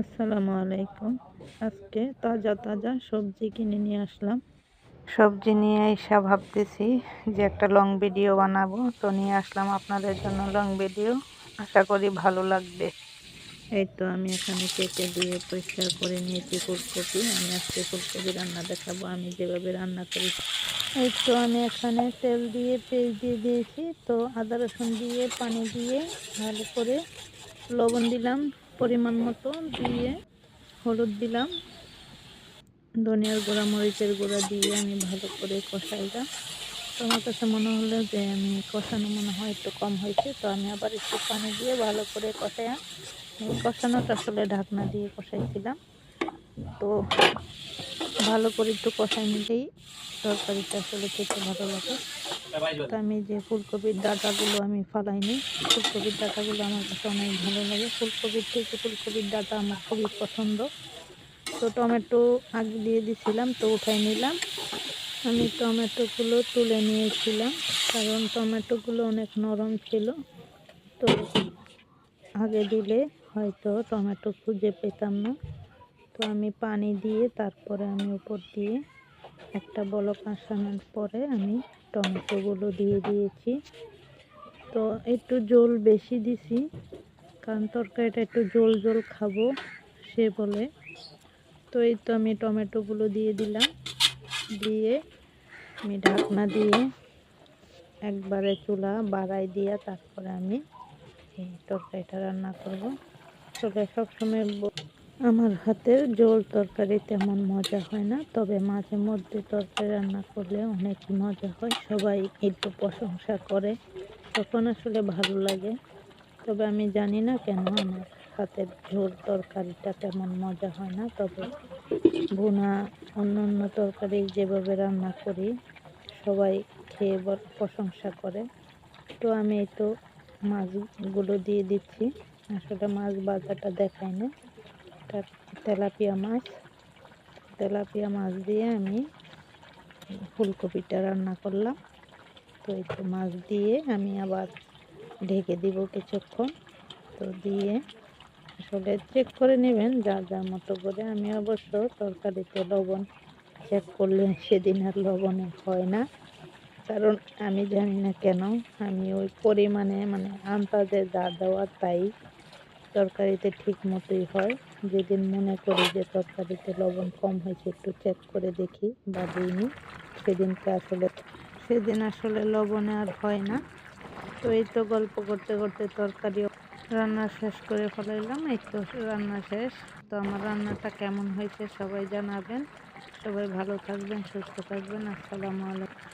আসসালামু আলাইকুম। আজকে তাজা তাজা সবজি কিনে নিয়ে আসলাম। সবজি নিয়ে এসে ভাবতেছি যে একটা লং ভিডিও বানাবো। তো নিয়ে আসলাম আপনাদের জন্য লং ভিডিও আশা করি ভালো লাগবে। এই তো আমি এখানে কেটে দিয়ে পরিষ্কার করে নিয়েছি ফুলকপি। আমি আজকে ফুলকপি রান্না দেখাবো। আমি যেভাবে রান্না করি। এই তো আমি এখানে তেল দিয়ে পেঁয়াজ দিয়ে দিয়েছি। তো আদা রসুন দিয়ে পানি দিয়ে ভালো করে লবণ দিলাম। পরিমাণ মতো দিয়ে হলুদ দিলাম। ধনিয়ার গুঁড়া, মরিচের গুঁড়া দিয়ে আমি ভালো করে কষাইলাম তো আমার কাছে মনে হলো যে আমি কষানো মনে হয় একটু কম হয়েছে, তো আমি আবার একটু পানি দিয়ে ভালো করে কষাই কষানোটা আসলে ঢাকনা দিয়ে কষাইছিলাম। তো ভালো করে একটু কষাই নিলেই তরকারিটা আসলে খেতে ভালো লাগে। তো আমি যে ফুলকপির ডাটাগুলো আমি ফালাইনি, ফুলকপির ডাটাগুলো আমার কাছে অনেক ভালো লাগে। ফুলকপির থেকে ফুলকপির ডাটা আমার খুবই পছন্দ। তো টমেটো আগে দিয়ে দিছিলাম, তো উঠাই নিলাম। আমি টমেটোগুলো তুলে নিয়েছিলাম, কারণ টমেটোগুলো অনেক নরম ছিল। তো আগে দিলে হয়তো টমেটো খুঁজে পেতাম না। তো আমি পানি দিয়ে, তারপরে আমি উপর দিয়ে একটা বলক আসানোর পরে আমি টমেটোগুলো দিয়ে দিয়েছি। তো একটু জল বেশি দিছি, কারণ তরকারিটা একটু জল জল খাব সে বলে। তো এই তো আমি টমেটোগুলো দিয়ে দিলাম, দিয়ে আমি ঢাকনা দিয়ে একবারে চুলা বাড়াই দিয়ে তারপরে আমি এই তরকারিটা রান্না করব। তবে সবসময় আমার হাতের জোল তরকারি তেমন মজা হয় না, তবে মাঝে মধ্যে তরকারি রান্না করলে অনেক মজা হয়। সবাই একটু প্রশংসা করে, তখন আসলে ভালো লাগে। তবে আমি জানি না কেন আমার হাতের ঝোল তরকারিটা তেমন মজা হয় না, তবে ভুনা অন্য অন্য তরকারি যেভাবে রান্না করি, সবাই খেয়ে প্রশংসা করে। তো আমি এই তো মাছগুলো দিয়ে দিচ্ছি। আসলে মাছ বাজারটা দেখায় না। তেলাপিয়া মাছ। তেলাপিয়া মাছ দিয়ে আমি ফুলকপিটা রান্না করলাম। তো তো মাছ দিয়ে আমি আবার ঢেকে দিব কিছুক্ষণ। তো দিয়ে আসলে চেক করে নেবেন, যা যা মতো করে। আমি অবশ্য তরকারিতে লবণ চেক করলে সেদিন আর লবণে হয় না। কারণ আমি জানি না কেন, আমি ওই পরিমাণে মানে আন্দাজে যা দেওয়া তাই। তরকারিতে ঠিক মতোই হয়। যেদিন মনে করি যে তরকারিতে লবণ কম হয়েছে, একটু চেক করে দেখি, বা দিইনি। সেদিনকে আসলে, সেদিন আসলে লবণে আর হয় না। তো এই তো গল্প করতে করতে তরকারি রান্না শেষ করে ফেলাইলাম। এই তো রান্না শেষ। তো আমার রান্নাটা কেমন হয়েছে সবাই জানাবেন। সবাই ভালো থাকবেন, সুস্থ থাকবেন। আসসালামু আলাইকুম।